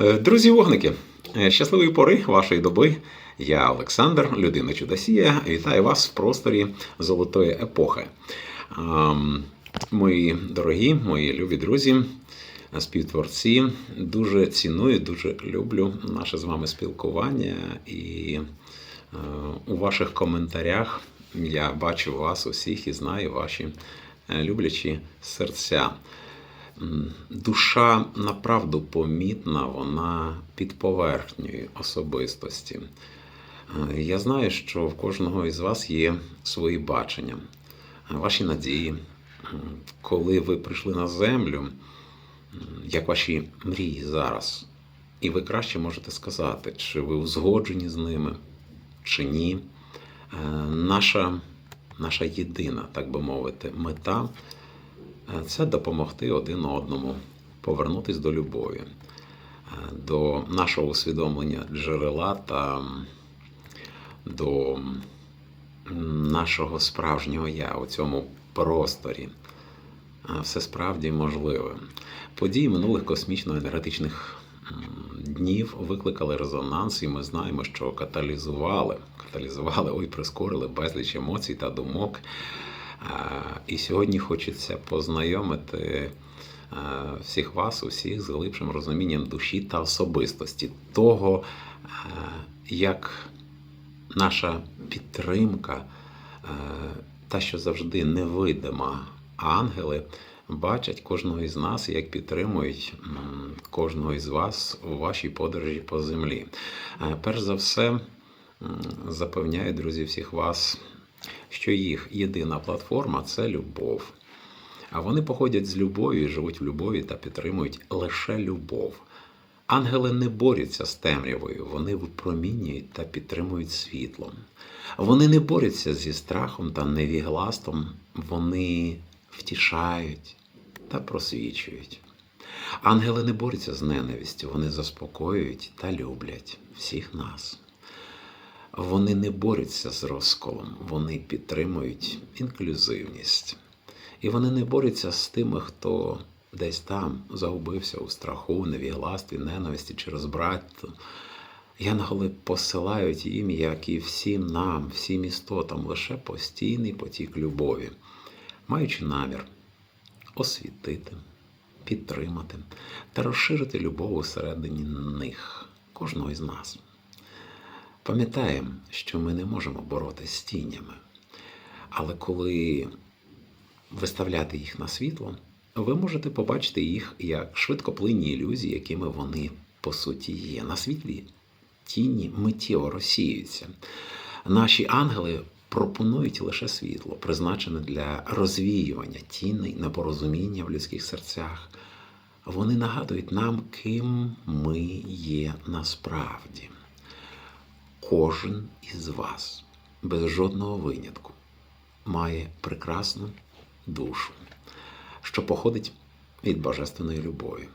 Е, Друзі вогники, е, щасливої пори вашої доби. Я Олександр, людина Чудосія. Вітаю вас в просторі золотої епохи. Мої дорогі, мої любі друзі, співтворці, дуже ціную, дуже люблю наше з вами спілкування. І е, у ваших коментарях я бачу вас усіх і знаю ваші люблячі серця. Душа направду помітна, вона під поверхнею особистості. Е, Я знаю, що в кожного із вас є свої бачення, е, ваші надії. Коли ви прийшли на землю, як ваші мрії зараз, і ви краще можете сказати, чи ви узгоджені з ними, чи ні. Е, Наша, наша єдина, так би мовити, мета це допомогти один одному повернутись до любові, е, до нашого усвідомлення джерела та до нашого справжнього я у цьому просторі. Все справді можливе. Події минулих космічно-енергетичних днів викликали резонанс, і ми знаємо, що каталізували, каталізували, ой, прискорили безліч емоцій та думок. І сьогодні хочеться познайомити всіх вас, усіх з глибшим розумінням душі та особистості, того, як наша підтримка, та, що завжди невидима, ангели бачать кожного із нас, як підтримують кожного із вас у вашій подорожі по землі. Е, Перш за все, запевняю, друзі, всіх вас що їх єдина платформа це любов. А вони походять з любові, живуть в любові та підтримують лише любов. Ангели не борються з темрявою, вони випромінюють та підтримують світлом. Вони не борються зі страхом та невігластом, вони втішають та просвічують. Ангели не борються з ненавистю, вони заспокоюють та люблять всіх нас. Вони не борються з розколом, вони підтримують інклюзивність. І вони не борються з тими, хто десь там загубився у страху, невігластві, ненависті чи розбраттю. Янголи посилають їм, як і всім нам, всім істотам, лише постійний потік любові, маючи намір освітити, підтримати та розширити любов усередині них, кожного із нас. Пам'ятаємо, що ми не можемо боротися з тінями. Але коли виставляти їх на світло, ви можете побачити їх як швидкоплинні ілюзії, якими вони по суті є. На світлі тіні миттєво розсіюються. Наші ангели пропонують лише світло, призначене для розвіювання тіней, непорозуміння в людських серцях. Вони нагадують нам, ким ми є насправді кожен із вас, без жодного винятку, має прекрасну душу, що походить від божественної любові.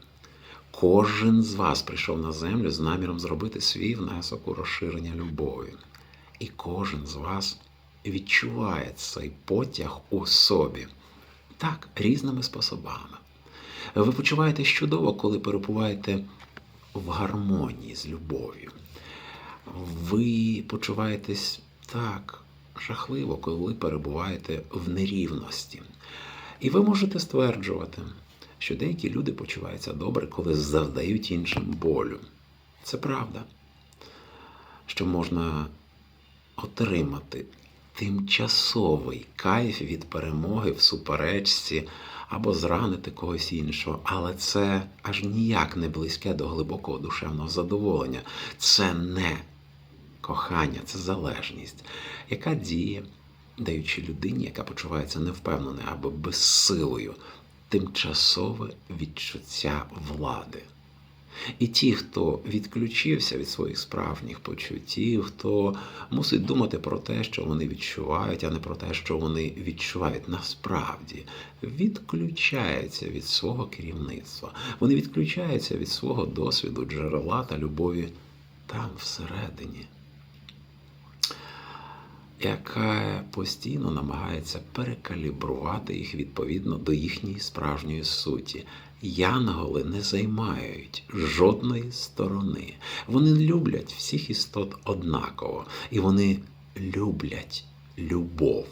Кожен з вас прийшов на землю з наміром зробити свій внесок у розширення любові. І кожен з вас відчуває цей потяг у собі так, різними способами. Ви почуваєтесь чудово, коли перебуваєте в гармонії з любов'ю ви почуваєтесь так жахливо, коли перебуваєте в нерівності. І ви можете стверджувати, що деякі люди почуваються добре, коли завдають іншим болю. Це правда, що можна отримати тимчасовий кайф від перемоги в суперечці або зранити когось іншого, але це аж ніяк не близьке до глибокого душевного задоволення. Це не кохання, це залежність, яка діє, даючи людині, яка почувається невпевненою або безсилою, тимчасове відчуття влади. І ті, хто відключився від своїх справжніх почуттів, хто мусить думати про те, що вони відчувають, а не про те, що вони відчувають насправді, відключаються від свого керівництва. Вони відключаються від свого досвіду, джерела та любові там всередині, яка постійно намагається перекалібрувати їх відповідно до їхньої справжньої суті. Янголи не займають жодної сторони. Вони люблять всіх істот однаково, і вони люблять любов.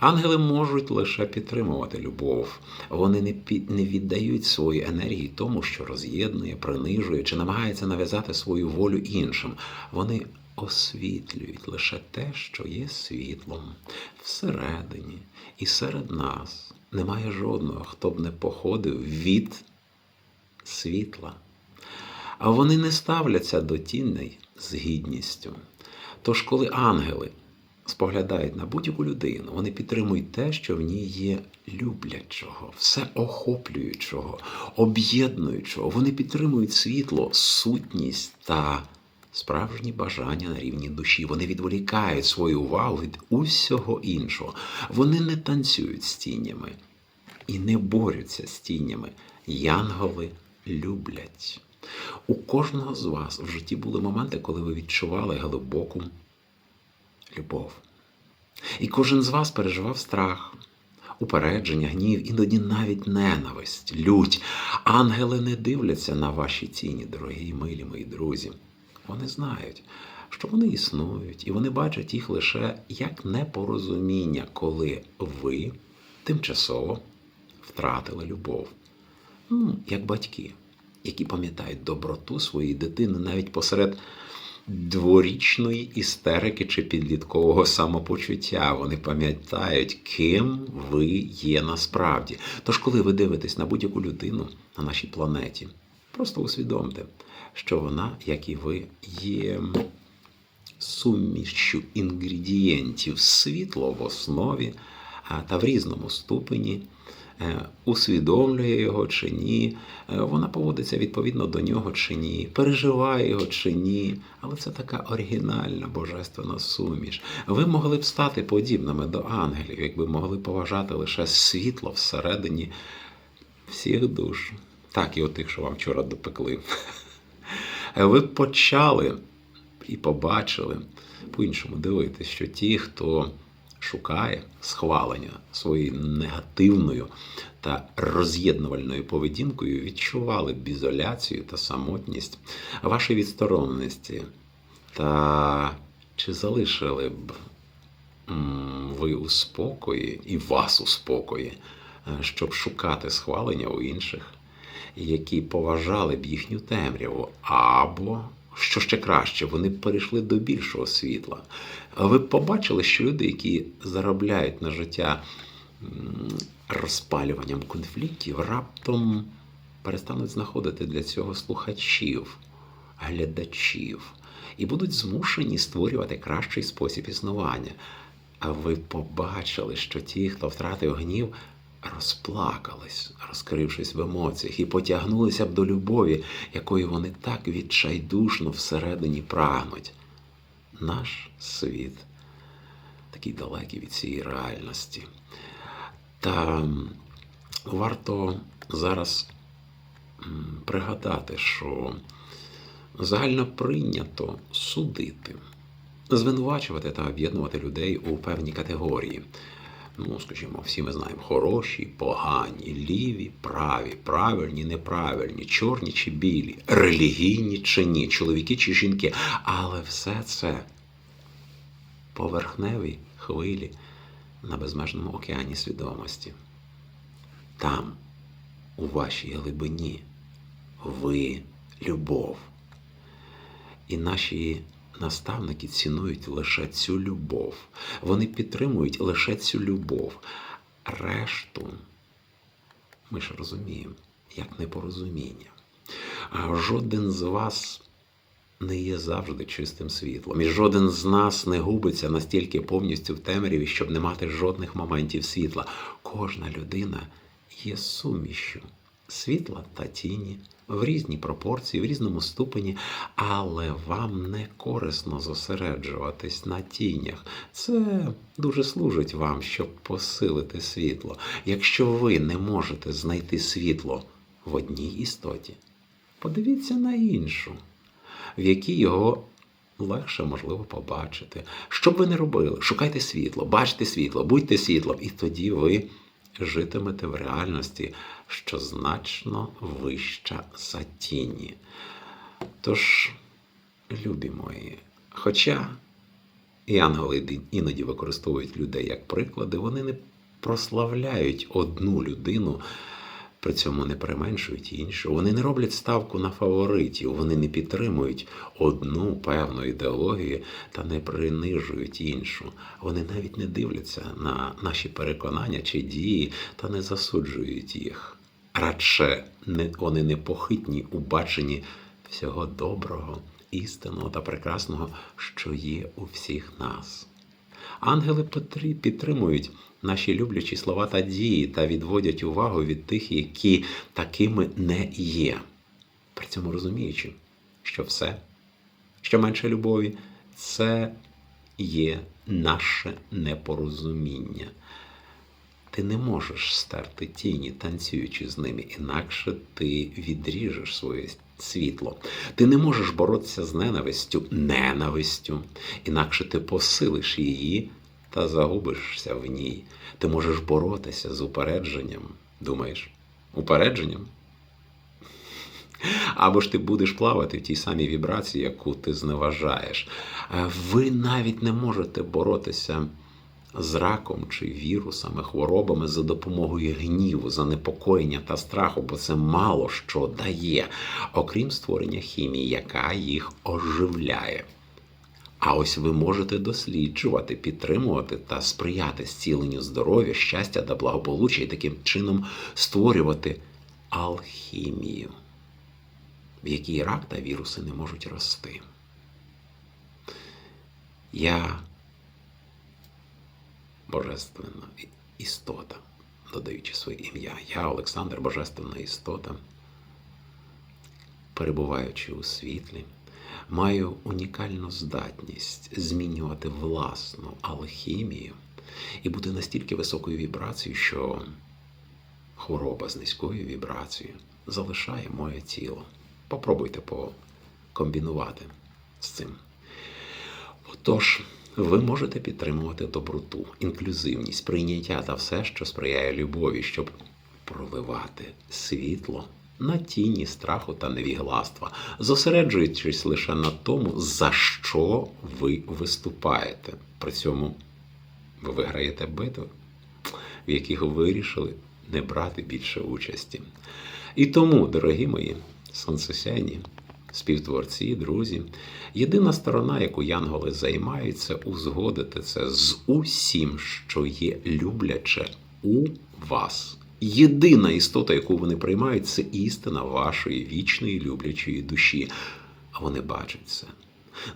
Ангели можуть лише підтримувати любов. Вони не, під, не віддають свої енергії тому, що роз'єднує, принижує чи намагається нав'язати свою волю іншим. Вони освітлюють лише те, що є світлом всередині і серед нас. Немає жодного, хто б не походив від світла. А вони не ставляться до тіней з гідністю. Тож, коли ангели споглядають на будь-яку людину, вони підтримують те, що в ній є люблячого, все охоплюючого, об'єднуючого. Вони підтримують світло, сутність та справжні бажання на рівні душі. Вони відволікають свою увагу від усього іншого. Вони не танцюють з тінями і не борються з тінями. Янголи люблять. У кожного з вас в житті були моменти, коли ви відчували глибоку любов. І кожен з вас переживав страх, упередження, гнів, іноді навіть ненависть, лють. Ангели не дивляться на ваші тіні, дорогі милі мої друзі. Вони знають, що вони існують, і вони бачать їх лише як непорозуміння, коли ви тимчасово втратили любов. Ну, як батьки, які пам'ятають доброту своєї дитини навіть посеред дворічної істерики чи підліткового самопочуття. Вони пам'ятають, ким ви є насправді. Тож, коли ви дивитесь на будь-яку людину на нашій планеті, просто усвідомте, що вона, як і ви, є сумішчю інгредієнтів світло в основі та в різному ступені. е, Усвідомлює його чи ні, е, вона поводиться відповідно до нього чи ні, переживає його чи ні. Але це така оригінальна божественна суміш. Ви могли б стати подібними до ангелів, якби могли поважати лише світло всередині всіх душ, так і отих, що вам вчора допекли. Ви почали і побачили по-іншому дивитися, що ті, хто шукає схвалення своєю негативною та роз'єднувальною поведінкою, відчували б ізоляцію та самотність вашої відстороненості. Та чи залишили б ви у спокої і вас у спокої, е, щоб шукати схвалення у інших, які поважали б їхню темряву, або що ще краще, вони перейшли до більшого світла. Ви б побачили, що люди, які заробляють на життя розпалюванням конфліктів, раптом перестануть знаходити для цього слухачів, глядачів і будуть змушені створювати кращий спосіб існування. А ви побачили, що ті, хто втратив гнів, розплакались, розкрившись в емоціях, і потягнулися б до любові, якої вони так відчайдушно всередині прагнуть. Наш світ такий далекий від цієї реальності. Та варто зараз пригадати, що загально прийнято судити, звинувачувати та об'єднувати людей у певні категорії. Ну, скажімо, всі ми знаємо хороші, погані, ліві, праві, правильні, неправильні, чорні чи білі, релігійні чи ні, чоловіки чи жінки. Але все це поверхневі хвилі на безмежному океані свідомості. Там, у вашій глибині, ви любов. І наші наставники цінують лише цю любов. Вони підтримують лише цю любов. Решту ми ж розуміємо, як непорозуміння. А жоден з вас не є завжди чистим світлом, і жоден з нас не губиться настільки повністю в темряві, щоб не мати жодних моментів світла. Кожна людина є сумішю світла та тіні в різній пропорції, в різному ступені, але вам не корисно зосереджуватись на тінях. Це дуже служить вам, щоб посилити світло. Якщо ви не можете знайти світло в одній істоті, подивіться на іншу, в якій його легше можливо побачити. Що б ви не робили, шукайте світло, бачте світло, будьте світлом, і тоді ви житимете в реальності, що значно вища за тіні. Тож, любі мої, хоча і ангели іноді використовують людей як приклади, вони не прославляють одну людину, при цьому не применшують іншу. Вони не роблять ставку на фаворитів, вони не підтримують одну певну ідеологію та не принижують іншу. Вони навіть не дивляться на наші переконання чи дії та не засуджують їх. Радше вони непохитні у баченні всього доброго, істинного та прекрасного, що є у всіх нас. Ангели підтримують наші люблячі слова та дії та відводять увагу від тих, які такими не є. При цьому розуміючи, що все, що менше любові, це є наше непорозуміння. Ти не можеш стерти тіні, танцюючи з ними, інакше ти відріжеш своє світло. Ти не можеш боротися з ненавистю, ненавистю, інакше ти посилиш її та загубишся в ній. Ти можеш боротися з упередженням. Думаєш, упередженням? Або ж ти будеш плавати в тій самій вібрації, яку ти зневажаєш. Е, Ви навіть не можете боротися з раком чи вірусами, хворобами за допомогою гніву, занепокоєння та страху, бо це мало що дає, окрім створення хімії, яка їх оживляє. А ось ви можете досліджувати, підтримувати та сприяти зціленню здоров'я, щастя та благополуччя і таким чином створювати алхімію, в якій рак та віруси не можуть рости. Я божественна істота, додаючи своє ім'я. Я, Олександр, божественна істота, перебуваючи у світлі, маю унікальну здатність змінювати власну алхімію і бути настільки високою вібрацією, що хвороба з низькою вібрацією залишає моє тіло. Попробуйте покомбінувати з цим. Отож, ви можете підтримувати доброту, інклюзивність, прийняття та все, що сприяє любові, щоб проливати світло на тіні страху та невігластва, зосереджуючись лише на тому, за що ви виступаєте. При цьому ви виграєте битви, в яких ви вирішили не брати більше участі. І тому, дорогі мої сонцесяйні, співтворці, друзі, єдина сторона, яку янголи займаються, узгодити це з усім, що є любляче у вас. Єдина істота, яку вони приймають, це істина вашої вічної люблячої душі. А вони бачать це.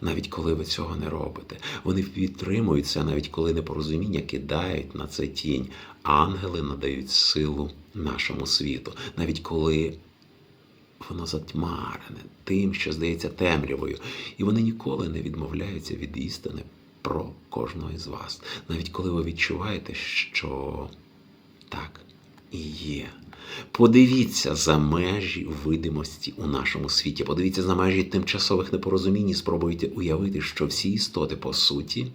Навіть коли ви цього не робите, вони підтримують це, навіть коли непорозуміння кидають на це тінь. Ангели надають силу нашому світу, навіть коли воно затьмарене тим, що здається темрявою, і вони ніколи не відмовляються від істини про кожного із вас, навіть коли ви відчуваєте, що так є. Подивіться за межі видимості у нашому світі. Подивіться за межі тимчасових непорозумінь і спробуйте уявити, що всі істоти, по суті,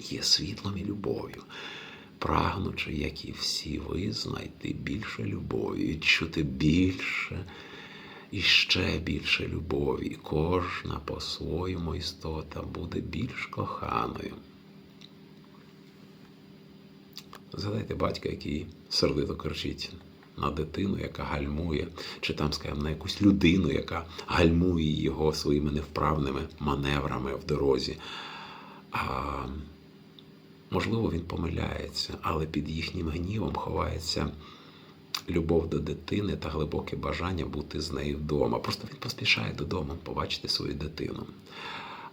є світлом і любов'ю. Прагнучи, як і всі ви, знайти більше любові, відчути більше і ще більше любові. Кожна по-своєму істота буде більш коханою. Згадайте батька, який сердито кричить на дитину, яка гальмує, чи там, скажімо, на якусь людину, яка гальмує його своїми невправними маневрами в дорозі. А, можливо, він помиляється, але під їхнім гнівом ховається любов до дитини та глибоке бажання бути з нею вдома. Просто він поспішає додому побачити свою дитину.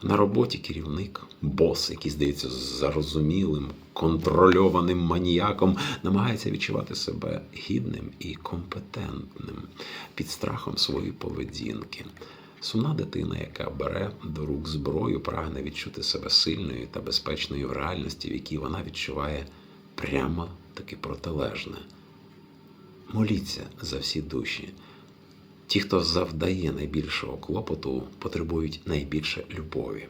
На роботі керівник, бос, який здається зарозумілим, контрольованим маніяком, намагається відчувати себе гідним і компетентним під страхом своєї поведінки. Сумна дитина, яка бере до рук зброю, прагне відчути себе сильною та безпечною в реальності, в якій вона відчуває прямо таки протилежне. Моліться за всі душі. Ті, хто завдає найбільшого клопоту, потребують найбільше любові.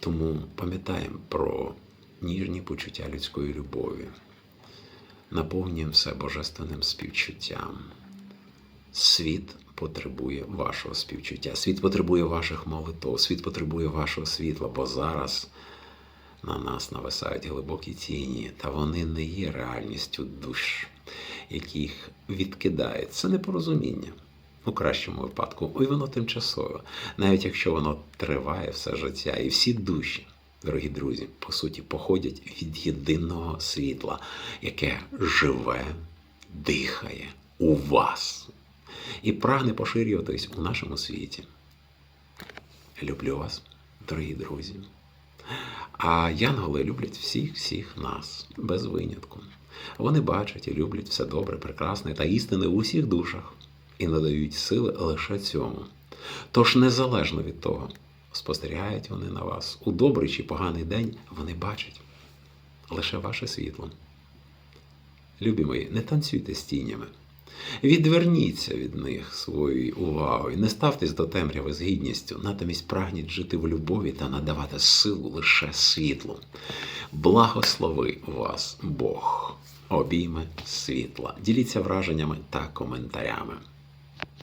Тому пам'ятаємо про ніжні почуття людської любові. Наповнюємо все божественним співчуттям. Світ потребує вашого співчуття, світ потребує ваших молитв, світ потребує вашого світла, бо зараз на нас нависають глибокі тіні, та вони не є реальністю душ, яких відкидають. Це непорозуміння. У кращому випадку, і воно тимчасове, навіть якщо воно триває все життя, і всі душі, дорогі друзі, по суті, походять від єдиного світла, яке живе, дихає у вас і прагне поширюватись у нашому світі. Люблю вас, дорогі друзі. А янголи люблять всіх всіх нас без винятку. Вони бачать і люблять все добре, прекрасне та істини у усіх душах і надають сили лише цьому. Тож, незалежно від того, спостерігають вони на вас у добрий чи поганий день, вони бачать лише ваше світло. Любі мої, не танцюйте з тінями. Відверніться від них своєю увагою, не ставтесь до темряви з гідністю, натомість прагніть жити в любові та надавати силу лише світлу. Благослови вас, Бог, обійми світла. Діліться враженнями та коментарями.